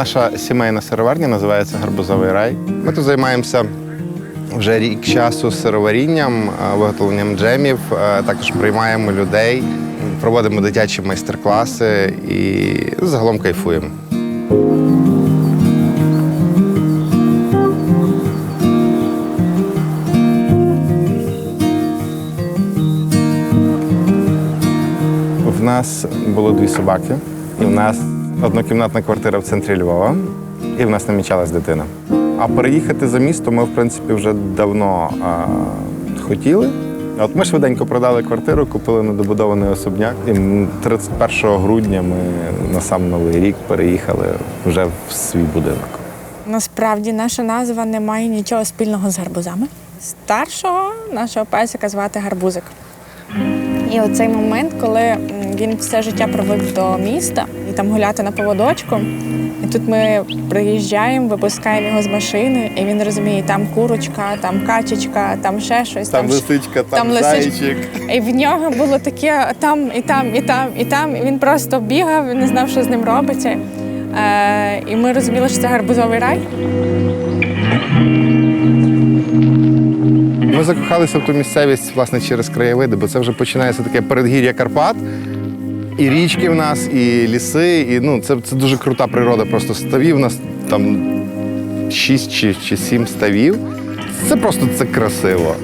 Наша сімейна сироварня називається Гарбузовий рай. Ми тут займаємося вже рік часу сироварінням, е, виготовленням джемів. е, Також приймаємо людей, проводимо дитячі майстер-класи і загалом кайфуємо. В нас було дві собаки, і в нас однокімнатна квартира в центрі Львова, і в нас намічалась дитина. А переїхати за місто ми, в принципі, вже давно а, хотіли. От ми швиденько продали квартиру, купили недобудований особняк. І 31 грудня ми на сам новий рік переїхали вже в свій будинок. Насправді наша назва не має нічого спільного з гарбузами. Старшого нашого песика звати гарбузик. І оцей момент, коли він все життя провів до міста там гуляти на поводочку. І тут ми приїжджаємо, випускаємо його з машини, і він розуміє, там курочка, там качечка, там ще щось. ш- лисичка, там лисич- І в нього було таке там, і там, і там, і там. І він просто бігав, він не знав, що з ним робиться. Е, і ми розуміли, що це гарбузовий рай. Ми закохалися в ту місцевість власне через краєвиди, бо це вже починається таке передгір'я Карпат. І річки в нас, і ліси, і ну це, це дуже крута природа. Просто ставів у нас там шість чи, чи сім ставів. Це просто це красиво.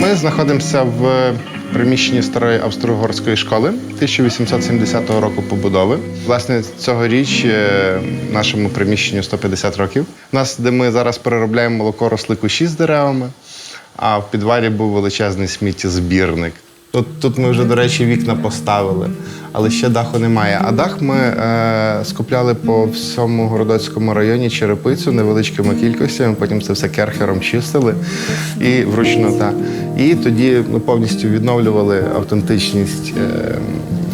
Ми знаходимося в приміщенні старої австро-угорської школи 1870 року побудови. Власне, цьогоріч е, нашому приміщенню 150 років. У нас, де ми зараз переробляємо молоко, росли кущі з деревами, а в підвалі був величезний сміттєзбірник. Тут, тут ми вже, до речі, вікна поставили, але ще даху немає. А дах ми е, скупляли по всьому Городоцькому районі черепицю невеличкими кількостями, потім це все керхером чистили і вручну та. І тоді ну, повністю відновлювали автентичність е,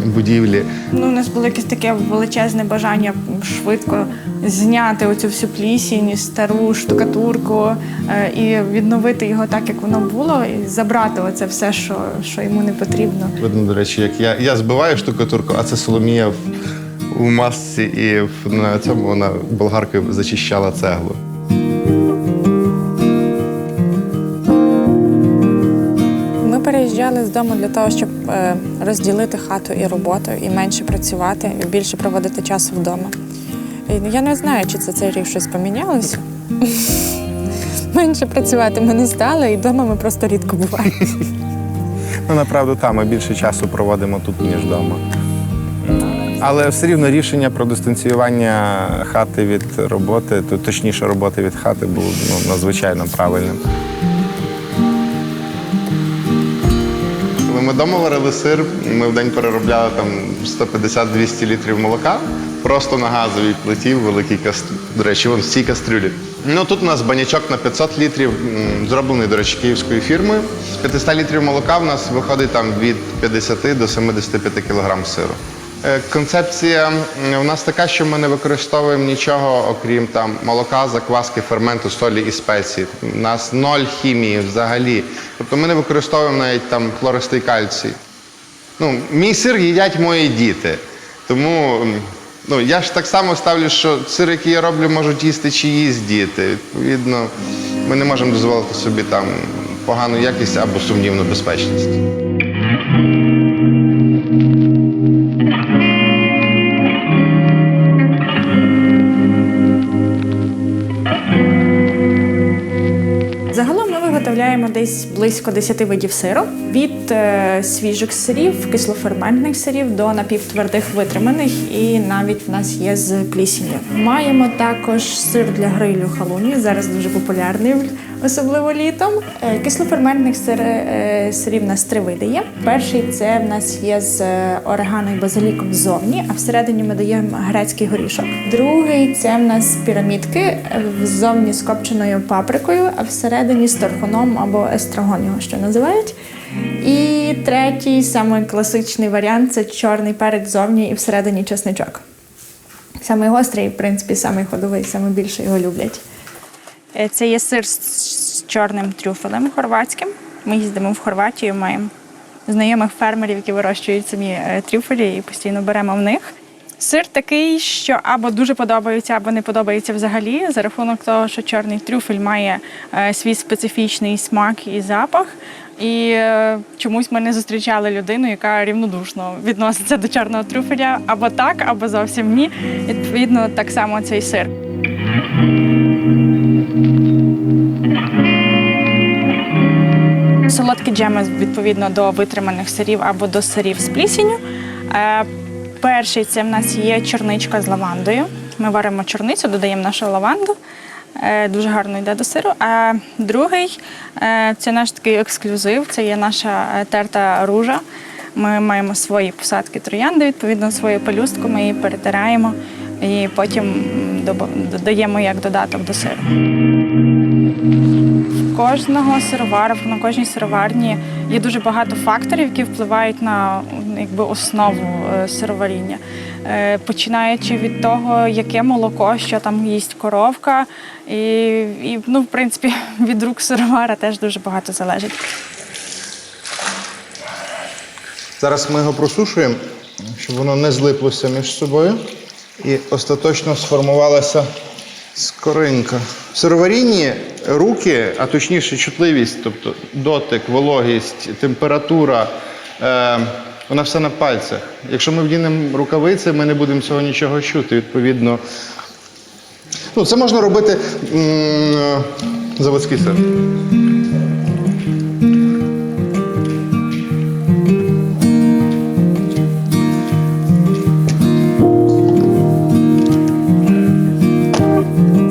будівлі. Ну, у нас було якесь таке величезне бажання швидко зняти оцю всю плісінь, стару штукатурку е, і відновити його так, як воно було, і забрати оце все, що, що йому не потрібно. Видно, до речі, як я, я збиваю штукатурку, а це Соломія в, у масці і в, на цьому вона болгаркою зачищала цеглу. Ми переїжджали з дому для того, щоб е, розділити хату і роботу, і менше працювати, і більше проводити часу вдома. І я не знаю, чи це цей рік щось помінялося. Менше працювати ми не стали, і вдома ми просто рідко буваємо. Ну, направду, так, ми більше часу проводимо тут, ніж вдома. Але все рівно рішення про дистанціювання хати від роботи, то точніше роботи від хати було ну, надзвичайно правильним. Коли ми вдома варили сир, ми в день переробляли там 150-200 літрів молока просто на газовій плиті в великій кастрюлі. До речі, вон в цій кастрюлі. Ну тут у нас банячок на 500 літрів, зроблений, до речі, київською фірмою. З 500 літрів молока в нас виходить там від 50 до 75 кг сиру. Е, Концепція у нас така, що ми не використовуємо нічого, окрім там молока, закваски, ферменту, солі і спеції. У нас ноль хімії взагалі. Тобто ми не використовуємо навіть там хлористий кальцій. Ну, мій сир їдять мої діти. Тому ну, я ж так само ставлю, що сир, який я роблю, можуть їсти чиїсь діти. Відповідно, ми не можемо дозволити собі там погану якість або сумнівну безпечність. Виготовляємо десь близько 10 видів сиру. Від е, свіжих сирів, кислоферментних сирів до напівтвердих витриманих, і навіть в нас є з плісінню. Маємо також сир для грилю халуні, зараз дуже популярний, особливо літом. Е, Кислоферментних е, сирів у нас три види є. Перший це в нас є з е, орегано і базиліком ззовні, а всередині ми даємо грецький горішок. Другий це в нас пірамідки ззовні з копченою паприкою, а всередині з торфуном або естрагон його ще називають. І третій, самий класичний варіант це чорний перець ззовні і всередині чесничок. Самий гострий, в принципі, самий ходовий, саме його люблять. Е, Це є сир з чорним трюфелем хорватським. Ми їздимо в Хорватію, маємо знайомих фермерів, які вирощують самі е, трюфелі, і постійно беремо в них. Сир такий, що або дуже подобається, або не подобається взагалі, за рахунок того, що чорний трюфель має е, свій специфічний смак і запах. І чомусь ми не зустрічали людину, яка рівнодушно відноситься до чорного трюфеля або так, або зовсім ні. Відповідно, так само цей сир. Джеми відповідно до витриманих сирів або до сирів з плісінню. Е, Перший це в нас є чорничка з лавандою. Ми варимо чорницю, додаємо нашу лаванду. Е, Дуже гарно йде до сиру. А другий е, це наш такий ексклюзив. Це є наша терта ружа. Ми маємо свої посадки троянди, відповідно, свою пелюстку. Ми її перетираємо і потім додаємо як додаток до сиру. Кожного сировара, на кожній сироварні є дуже багато факторів, які впливають на якби, основу е, сироваріння. Е, Починаючи від того, яке молоко, що там їсть коровка, і, і ну, в принципі, від рук сировара теж дуже багато залежить. Зараз ми його просушуємо, щоб воно не злиплося між собою і остаточно сформувалася скоринка. В сироварінні руки, а точніше чутливість, тобто дотик, вологість, температура, е, вона все на пальцях. Якщо ми вдінемо рукавиці, ми не будемо цього нічого чути. Відповідно, ну, це можна робити м, заводський сир.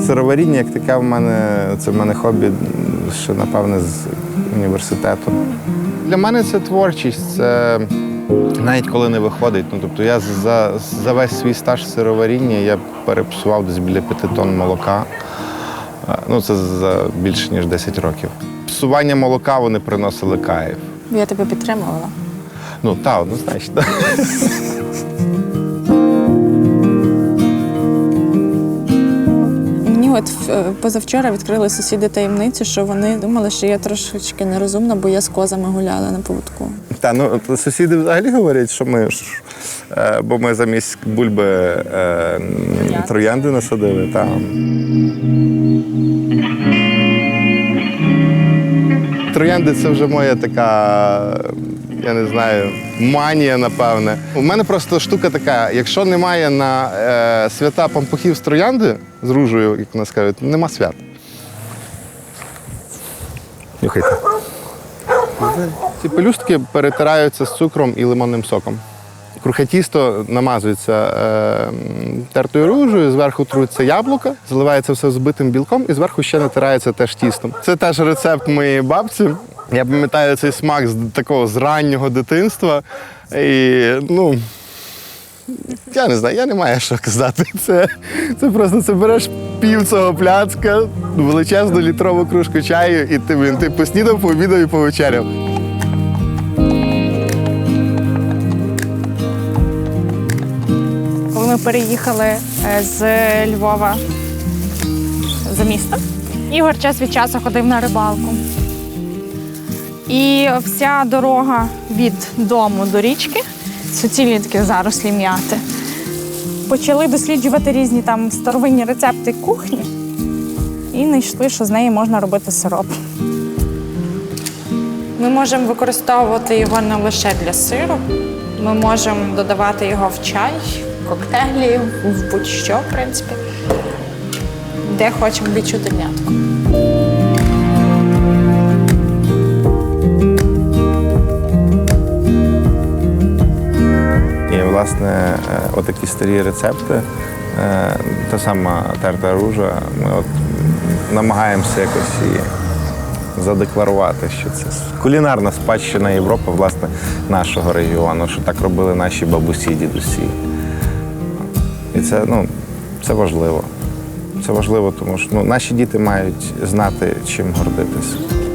Сироваріння, як таке в мене, це в мене хобі ще, напевне, з університету. Для мене це творчість. Це навіть коли не виходить. Ну, тобто я за, за весь свій стаж сироваріння я перепсував десь біля п'яти тонн молока. Е, Ну, це за більше ніж 10 років. Псування молока вони приносили кайф. Я тебе підтримувала. Ну, та, однозначно. От е, позавчора відкрили сусіди таємницю, що вони думали, що я трошечки нерозумна, бо я з козами гуляла на поводку. Та ну сусіди взагалі говорять, що ми ж е, бо ми замість бульби е, троянди насадили. Та. Троянди це вже моя така, я не знаю, манія, напевне. У мене просто штука така: якщо немає на е, свята пампухів з троянди з ружею, як у нас кажуть, нема свят. Нюхайте. Ці пелюстки перетираються з цукром і лимонним соком. Крухе тісто намазується е, тертою ружею, зверху труться яблука, заливається все збитим білком і зверху ще натирається теж тістом. Це теж рецепт моєї бабці. Я пам'ятаю цей смак з такого з раннього дитинства. І ну. Я не знаю, я не маю що казати. Це, це просто це береш пів цього пляцка, величезну літрову кружку чаю, і ти, блін, ти поснідав, пообідав і повечеряв. Коли ми переїхали е, з Львова за місто, Ігор час від часу ходив на рибалку. І вся дорога від дому до річки суцільні такі зарослі м'яти. Почали досліджувати різні там старовинні рецепти кухні і знайшли, що з неї можна робити сироп. Ми можемо використовувати його не лише для сиру, ми можемо додавати його в чай, в коктейлі, в будь-що, в принципі, де хочемо відчути м'ятку. І, власне, е, отакі старі рецепти, е, та сама терта ружа, ми от намагаємося якось її задекларувати, що це кулінарна спадщина Європи, власне, нашого регіону, що так робили наші бабусі, дідусі. І це, ну, це важливо. Це важливо, тому що ну, наші діти мають знати, чим гордитися.